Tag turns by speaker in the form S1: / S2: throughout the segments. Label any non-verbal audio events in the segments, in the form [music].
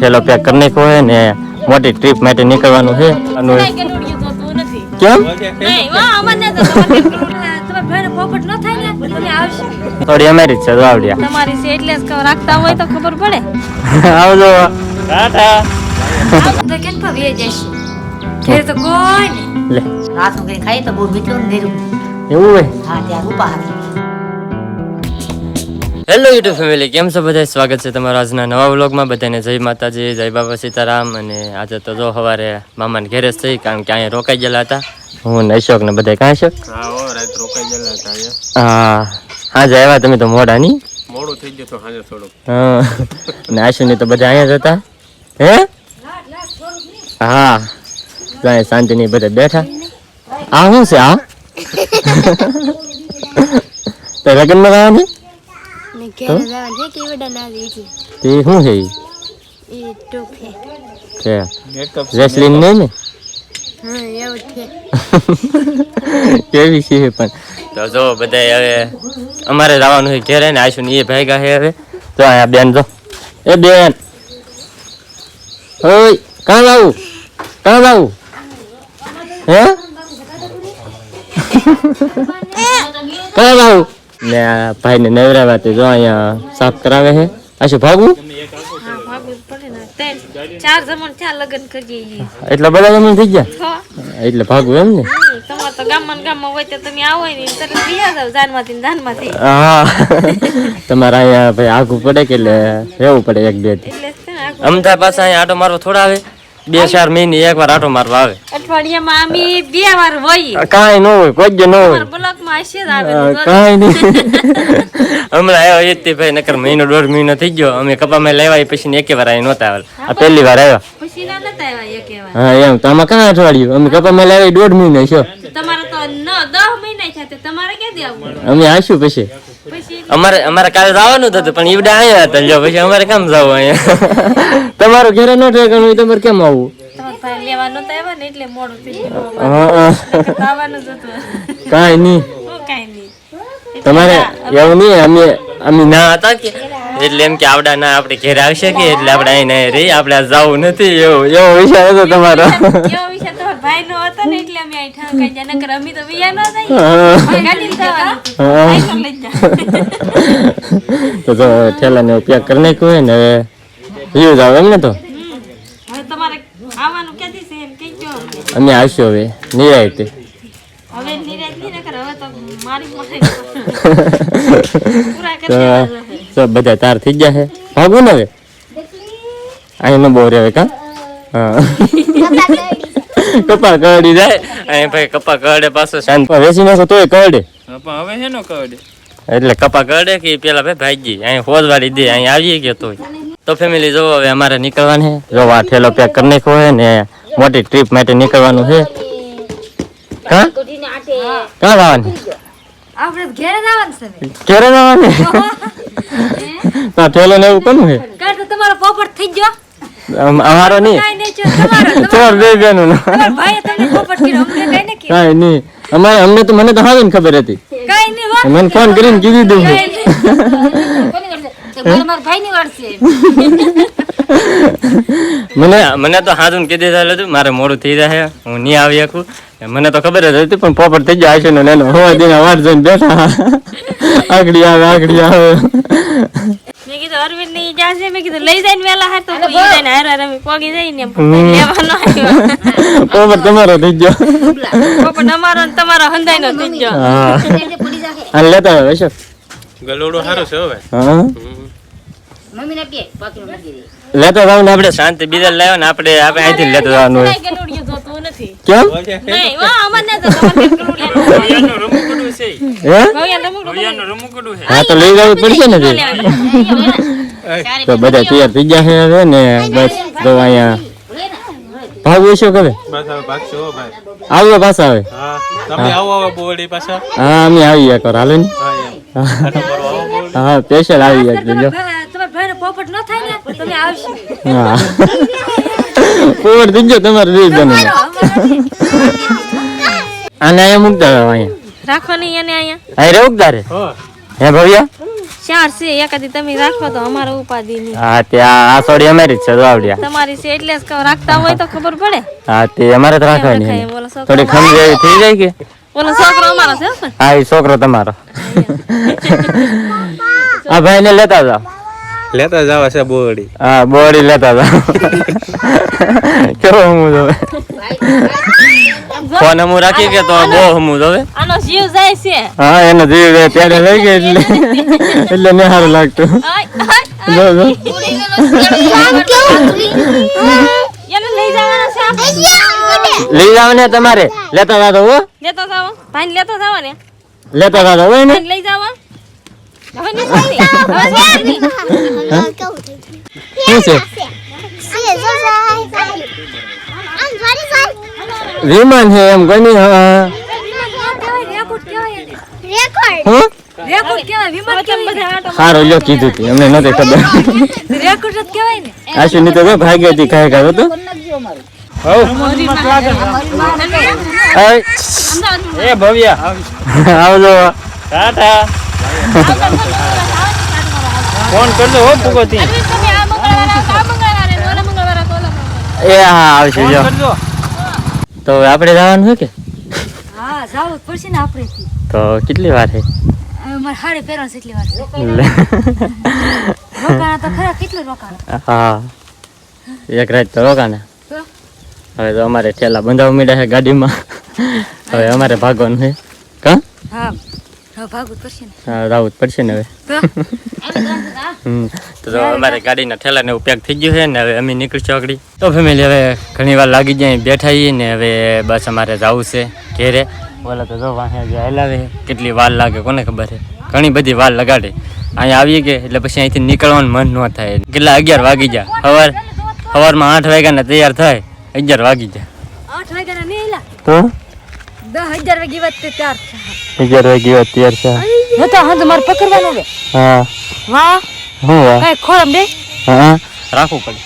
S1: થેલો પેક કરી નાખ્યો છે ને મોટી ટ્રીપ માટે નીકળવાનું છે. કેમ?
S2: ન ને.
S1: થોડી અમારી છે આવડ્યા.
S2: તમારી છે એટલે રાખતા હોય તો ખબર પડે. [laughs]
S1: આવજો. ટાટા.
S2: તો કેમ પણ વે જશે ઘેર તો કોઈ
S1: લે.
S3: રાત રાતનું કઈ ખાઈ તો બહુ મીઠું ને
S1: એવું હોય?
S3: હા ત્યાં રૂપા હતી
S1: હેલો યુટ્યુબ ફેમિલી કેમ છો બધા સ્વાગત છે તમારા આજના નવા વ્લોગમાં. બધાને જય માતાજી જય બાબા સીતારામ. અને આજે તો જો સવારે મામાને ઘેરે થઈ કારણ કે અહીંયા રોકાઈ ગયેલા હતા. હું ને અશોક ને બધા કાં અશોક? હા હાજે આવ્યા તમે તો મોડા ની
S4: મોડું થઈ ગયું તો હાજર થોડુંક.
S1: હા. ને આશુની તો બધા અહીંયા જ હતા. હે? હા. શાંતિની બધા બેઠા. આ શું છે આ? તો લગ્નમાં તે? શું છે ઈ?
S5: એ ટોપ
S1: છે. જેસલીન નહીં ને?
S5: હા એવું છે. [laughs]
S1: કેવી છે પણ? તો જો બધા હવે અમારે જવાનું છે ઘેરે ને આશુ ને એ ભાગ્યા છે હવે. તો અહીંયા બેન જો. એ બેન. ઓય કાં જાવું? કાં જાવું? હે? કાં જાવું? ને આ ભાઈને નવરાવા તે જો અહીંયા સાફ કરાવે છે. આશું ભાગવું. એટલા બધા થઈ ગયા? એટલે ભાગવું એમ ને?
S2: તમારે
S1: અહીંયા ભાઈ આગું પડે કે એટલે રહેવું પડે એક બે
S2: આખું
S1: અમદાવાદ પાસે અહીંયા આટો મારવો થોડા આવે. બે ચાર મહિને એક વાર આટો મારવા આવે.
S2: અઠવાડિયામાં આમી બે વાર હોય
S1: કાંઈ ન હોય કોઈ જ ન હોય.
S2: બ્લોકમાં હશે જ આવે
S1: કાંઈ નહીં. [laughs] હમણાં આવ્યો એ તે ભાઈ નકર મહિનો દોઢ મહિનો થઈ ગયો. અમે કપામાં લેવાય પછી ને એકે વાર અહીં નહોતા આવે આ પહેલી વાર આવ્યો.
S2: પછી ના નતા આવ્યા એક વાર.
S1: હા એમ. તો આમાં કાં અઠવાડિયું? અમે કપામાં લેવાય દોઢ મહિનો છો
S2: તમારે તો ન દહ મહિના થયા તમારે ક્યાંથી દેવું
S1: અમે આવીશું પછી. અમારે અમારે કાલે જવાનું હતું પણ ઈવડા અહીંયા હતા જો પછી અમારે કેમ જવું અહીંયા? [laughs] તમારું ઘરે ન ઠેકાણું હોય તમારે કેમ આવવું
S2: કઈ નઈ લેવા નતા આવ્યા ને એટલે મોડું થઈ ગયું.
S1: હા, હા.
S2: નકર તો આવવાનું જ હતું.
S1: કાંઈ નહીં.
S2: હું કાંઈ નહીં.
S1: તમારે એવું નહીં અમે અમે ના હતા કે એટલે એમ કે આવડા ના આપણે ઘેર આવશે કે એટલે આપણે અહીં નહીં રહી આપણે જવું નથી એવો એવો વિચાર હતો તમારો.
S2: એવો વિચાર તમારા ભાઈ નો હતો ને એટલે અમે અહીં ઠાકાઈ ગયા નકર અમે તો વિયા ન જઈએ ગાડી જવાનું
S1: હા.
S2: ભાઈ પણ લઈ જા
S1: તો ઠેલાને ઉપયોગ કરી નાખ્યો હોય ને હવે વ્યૂઝ આવે એમ ને તો
S2: હવે તમારે આવવાનું ક્યાંથી છે એમ કહેજો
S1: અમે આવશું હવે નિરાયતે.
S2: હવે નકર હવે તો મારી પૂરા કરી
S1: તો બધા તાર થઈ ગયા છે. ભાગવું ને હવે. અહીં ન બહુ રહે કા? હા. [laughs] [laughs] કપા કરડી જાય. અહીં ભાઈ કપા કરડે પાછો શાંત વેચી નાખો તોય કરડે
S4: પણ હવે નો કરડે
S1: એટલે કપા કરડે કે પેલા ભાઈ ભાગી અહીં હોદવાડી દે અહીં આવીએ કે તોય. તો ફેમિલી જો હવે અમારે નીકળવાની છે. જો આ ઠેલો પેક કરી નાખ્યો છે ને મોટી ટ્રીપ માટે નીકળવાનું છે. હા? ક્યાં જવાનું?
S2: આપણે ઘેરે જવાનું છે હવે.
S1: જવાનું? [laughs] તો ઠેલો ને એવું કોનું છે?
S2: કાં તો તમારો પોપટ થઈ ગયો?
S1: અમારો નહીં. ચોર બે બેનું
S2: કાંઈ નહીં
S1: અમારે અમને તો મને તો હાવે ને ખબર હતી.
S2: કાંઈ નહીં હો.
S1: મને ફોન કરીને કીધી
S3: દઉં [laughs]
S1: મને મને તો હાજુ કીધી થયેલું હતું મારે મોડું થઈ જાય હું નહીં આવી શકું. મને તો ખબર જ હતી પણ પોપટ થઈ જાય છે ને એનો. હોવા દિન અવાજ જોઈને બેઠા. [laughs] આગળી આવે આગળી આવે.
S2: મેં કીધું અરવિંદની ઈજા છે મેં કીધું લઈ જાય ને વેલા હાર તો ઈ જાય ને હાર હાર પોગી જાય ને લેવાનો આવ્યો. [laughs]
S1: પોપટ તમારો થઈ ગયો.
S2: પોપટ અમારો ને તમારો હંધાઈ નો થઈ ગયો.
S1: હા. લેતા
S4: ગલોડો સારો છે હવે
S1: હા.
S3: મમ્મી ને કે પાકી
S1: લેતા જાવ ને આપણે શાંતિ બીજા લાવ્યો ને આપણે આપણે અહીંથી લેતા જવાનું હોય.
S2: નથી
S1: કેમ
S2: નહીં વાહ અમને તો
S4: છે છે
S1: હા તો લઈ જવું પડશે ને તે. તો બધા તૈયાર થઈ ગયા છે હવે ને બસ તો અહીંયા ભાગવું છે કરે
S4: બસ હવે ભાગશો હો ભાઈ
S1: આવ્યો પાછા આવે
S4: હા તમે આવો આવો બોવડી પાછા
S1: હા અમે આવી ગયા કરો હાલે ને
S4: હા
S1: સ્પેશિયલ આવી ગયા છે જો
S2: તમારા ભાઈ પોપટ ન થાય ને તમે આવશો
S1: હા પોવર થઈ ગયો તમારે જોઈ બને આને અહીંયા મૂકતા રહો અહીંયા.
S2: રાખો નહીં એને અહીંયા.
S1: અહીં રહું તારે
S4: હો.
S1: હે ભવ્યા?
S2: ચાર છે એકાદી તમે રાખો તો અમારો ઉપાધિ નહીં.
S1: હા તે આ સોડી અમારી જ છે આવડ્યા
S2: તમારી છે એટલે જ કહું રાખતા હોય તો ખબર પડે.
S1: હા તે અમારે તો રાખવાની
S2: છોકરો
S1: થોડી ખમજી થઈ જાય કે?
S2: ઓલો છોકરો અમારો છે હા
S1: એ છોકરો તમારો. [laughs] આ ભાઈ ને લેતા જાઓ.
S4: લેતા જવા છે બોડી
S1: હા બોડી લેતા જાઓ કેવો હું જોવે? ફોન હું રાખી કે તો બહુ હું જોવે?
S2: આનો જીવ જાય છે.
S1: હા એનો જીવ જાય ત્યારે લઈ ગઈ એટલે. એટલે ને સારું લાગતું. જો જો.
S2: લઈ જવાના છે આપણે.
S1: લઈ જાવ ને તમારે? લેતા હો.
S2: લેતો જાઓ. ભાઈને લેતો જાઓ ને.
S1: લેતા જાવ ને?
S2: લઈ જાઓ.
S1: શું છે વિમાન છે એમ ગણી હા હું
S2: હવે કેમ બધા
S1: લ્યો કીધું તું અમને નહોતી ખબર આશુ ની તો જો ભાગી હતી કાંઈ કાંઈ હતું
S4: એ ભવ્યા
S1: આવજો
S4: ટાટા ફોન કરજો હો ભૂગોતી
S1: એ હા આવશે જો. તો આપણે જવાનું છે કે?
S3: હા જાવું પડશે ને આપણે
S1: તો કેટલી વાર છે?
S3: મારે હાડી પહેરવાનું છે વાર. રોકાણા તો ખરા કેટલું રોકાણ?
S1: હા. એક રાત તો રોકાને હવે તો અમારે ઠેલા બંધાવ મળ્યા છે ગાડીમાં. હવે અમારે ભાગવાનું છે. કા?
S3: હા. હા ભાગવું પડશે ને.
S1: રાવું પડશે ને હવે. તો? અમારે ગાડીના ઠેલાને ઉપયોગ થઈ ગયો છે ને હવે અમે નીકળશું આગળ. તો ફેમિલી હવે ઘણી વાર લાગી જાય બેઠા ને હવે બસ અમારે જવું છે ઘેરે. બોલા તો જો વાહે જે હલાવે કેટલી વાર લાગે કોને ખબર છે. ઘણી બધી વાર લગાડે. અહીંયા આવીએ કે એટલે પછી અહીંથી નીકળવાનું મન ન થાય. કેટલા અગિયાર વાગી જાય. સવાર સવારમાં આઠ વાગ્યાના તૈયાર થાય. અગિયાર વાગી જાય.
S3: આઠ વાગ્યાના નહીં
S1: તો?
S3: દસ હજાર વાગી વાત તૈયાર ચાર
S1: અગિયાર વાગ્યા તૈયાર છે.
S3: નતો હા મારે પકડવાનો હવે
S1: હા.
S3: વાહ
S1: હું વાહ
S3: કઈ ખોરમ દે?
S1: હા. રાખવું પડે.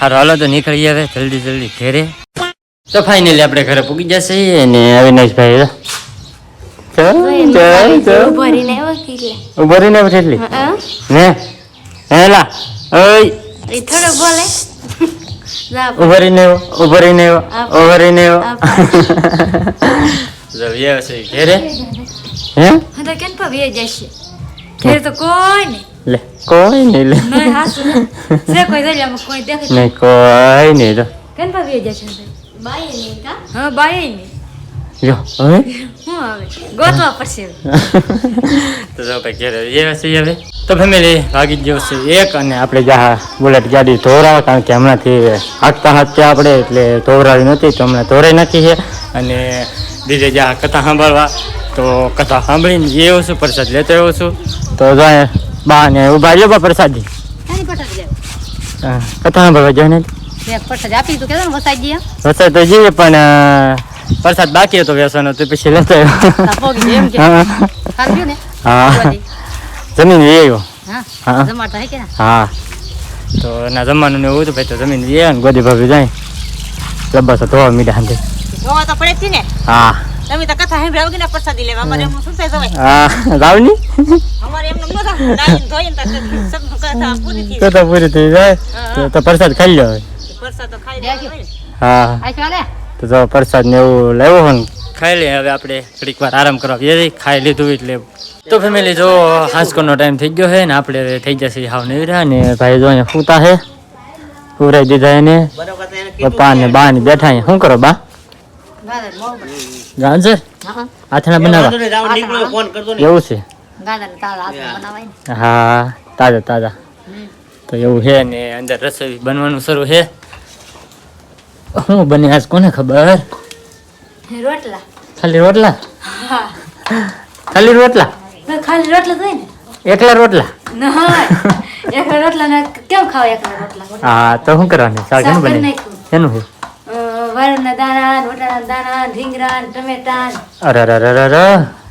S1: હારું હાલો તો નીકળી આવે જલ્દી જલ્દી ઘરે. તો ફાઇનલી આપણે ઘરે પૂગી જશે અને અવિનાશભાઈ
S5: આવ્યો કે એટલે?
S1: ને? હેલા ઓય.
S5: એ થોડો બોલે. જા
S1: ઊભો રહીને આવ્યો ઊભો રહીને જો વ્યવ છે ઘેરે હે
S3: હા તો કેન પર વે જશે ઘેર તો કોઈ નહીં
S1: લે કોઈ નહીં લે
S3: નહીં હાસુ છે કોઈ દરિયામાં કોઈ દેખે
S1: નહીં કોઈ નહીં તો
S3: કેન પર વે જશે
S5: બાય નહીં કા
S3: હા બાય નહીં
S1: જો હવે
S3: હું આવે ગોતવા પડશે
S1: તો જો ભાઈ ઘરે એ છે હવે તો ફેમિલી વાગી ગયો છે એક અને આપણે જ્યાં બુલેટ ગાડી ધોરાવ કારણ કે હમણાંથી હાંકતા હાંકતા આપણે એટલે ધોરાવી નથી તો હમણાં ધોરાઈ નથી છે અને દીદી જ્યાં કથા સાંભળવા. તો કથા સાંભળીને જે આવ્યો છું પ્રસાદ લેતો આવ્યો છું. તો જાય બા ને ઊભા રહ્યો બા પ્રસાદી. કથા સાંભળવા જાય ને.
S3: એક આપી તું કેતો વસાઈ ગયા?
S1: વરસાદ તો જઈએ પણ પ્રસાદ બાકી હતો વ્યસનો તો પછી લેતો આવ્યો. હા હા. જમીન એ આવ્યો.
S3: હા?
S1: તો ના? જમવાનું ને એવું હતું ભાઈ તો જમીન એ ને ગોદી ભાભી જાય. લબ્બા તો ધોવા મીડા હાંધે.
S2: જોવા તો પડે છે ને.
S1: હા.
S2: તમે તો કથા સાંભળ્યા વગર પ્રસાદી લેવા અમારે એમનું શું થાય જવાય
S1: હા રાવની?
S2: અમારે એમનું ન થાય. ધોઈને તો કથા પૂરી થઈ
S1: તો તો પૂરી થઈ જાય? તો- તો પ્રસાદ ખાઈ
S2: લો. તો ખાઈ.
S1: હા.
S3: આ ચાલે
S1: તો જો પ્રસાદ ને એવું લેવો હોય ને. ખાઈ લે હવે આપણે. થોડીક વાર આરામ કરવા. એ ખાઈ લીધું એટલે તો ફેમિલી જો હાંસકોનો ટાઈમ થઈ ગયો છે ને આપણે થઈ જશે હાવ રહ્યા ને ભાઈ જો અહીંયા સૂતા છે. પૂરાઈ દીધા એને. પપ્પા ને બા ને બેઠા અહીંયા. શું કરો બા? ગાજર આથણા બનાવવા એવું છે? હા તાજા તાજા. તો એવું છે ને અંદર રસોઈ બનવાનું શરૂ છે. શું બને આજ કોને ખબર?
S3: રોટલા.
S1: ખાલી રોટલા? ખાલી રોટલા?
S3: ખાલી રોટલા જોઈએ ને?
S1: એકલા રોટલા?
S3: એકલા રોટલા કેમ ખાવ એકલા રોટલા?
S1: હા તો શું કરવાનું? શાક એનું બને એનું છે?
S3: વારના દાણા વટાણા દાણા રીંગણા ટમેટા
S1: અરે અરે અરે અરે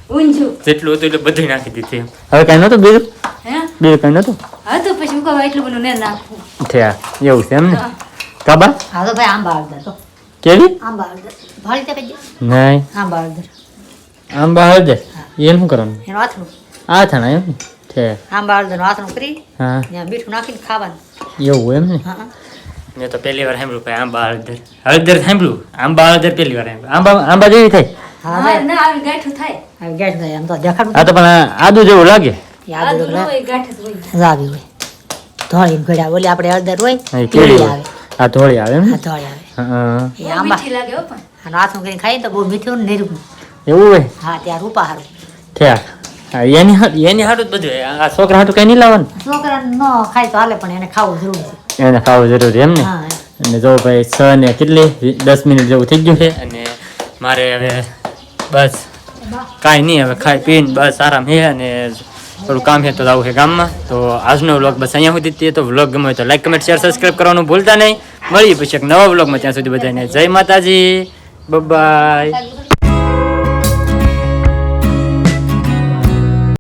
S3: ઊંઝું
S1: જેટલું હતું એટલે બધું નાખી દીધી હવે કઈ નતું બીજું?
S3: હે?
S1: બીજું કઈ નતું
S3: હા તો પછી હું કહું એટલું બધું ને નાખું.
S1: થયા એવું છે એમ ને? કાબા?
S3: હા તો ભાઈ આંબા તો
S1: કેવી
S3: આંબા ભાળી
S1: નહીં.
S3: આંબા
S1: આંબા હળદર? એ શું કરવાનું?
S3: એનું આથરું
S1: આ એમ? ને છે
S6: આંબા હળદરનું આથણું કરી
S1: હા.
S6: ત્યાં મીઠું નાખીને ખાવાનું.
S1: એવું એમ ને?
S6: હા.
S1: મેં તો પહેલી વાર સાંભળ્યું ભાઈ આંબા હળદર હળદર સાંભળ્યું? આંબા હળદર પહેલી વાર આંબા આંબા જેવી થાય?
S6: હા
S3: હા, ના આવી ગાંઠું થાય.
S6: આવી ગેસ થાય એમ તો દેખાડું
S1: આ તો પણ આદુ જેવું લાગે.
S3: આદુ
S6: હોય
S3: ગાંઠ હોય.
S6: જાવી હોય. ધોળી ઘડ્યા ઓલી આપણે હળદર હોય
S1: હા, એ
S6: પીળી
S1: કેળી
S6: આવે.
S1: આ ધોળી આવે એમ ને?
S6: હા ધોળી આવે.
S1: હા
S6: એ આંબા.
S3: મીઠી લાગે હો પણ.
S6: આનું આથણું કરીને ખાઈએ તો બહુ મીઠું ને નિરૂપું
S1: એવું હોય?
S6: હા ત્યાં રૂપા હારું.
S1: એની એની હાટું જ બધું આ છોકરા હાટું કઈ નહીં લાવવાનું?
S6: છોકરા ન ખાય તો હાલે પણ એને ખાવું જરૂર છે.
S1: એને ખાવું જરૂરી એમ ને? અને જો ભાઈ છ ને કેટલી? દસ મિનિટ જેવું થઈ ગયું છે. અને મારે હવે બસ કાંઈ નહીં હવે ખાઈ પીને બસ આરામ છે અને થોડું કામ છે તો જવું છે ગામમાં. તો આજનો વ્લોગ બસ અહીંયા સુધી તો વ્લોગ ગમે તો લાઈક કમેન્ટ શેર સબસ્ક્રાઈબ કરવાનું ભૂલતા નહીં. મળીએ પછી એક નવા વ્લોગમાં ત્યાં સુધી બધાને. જય માતાજી. બાય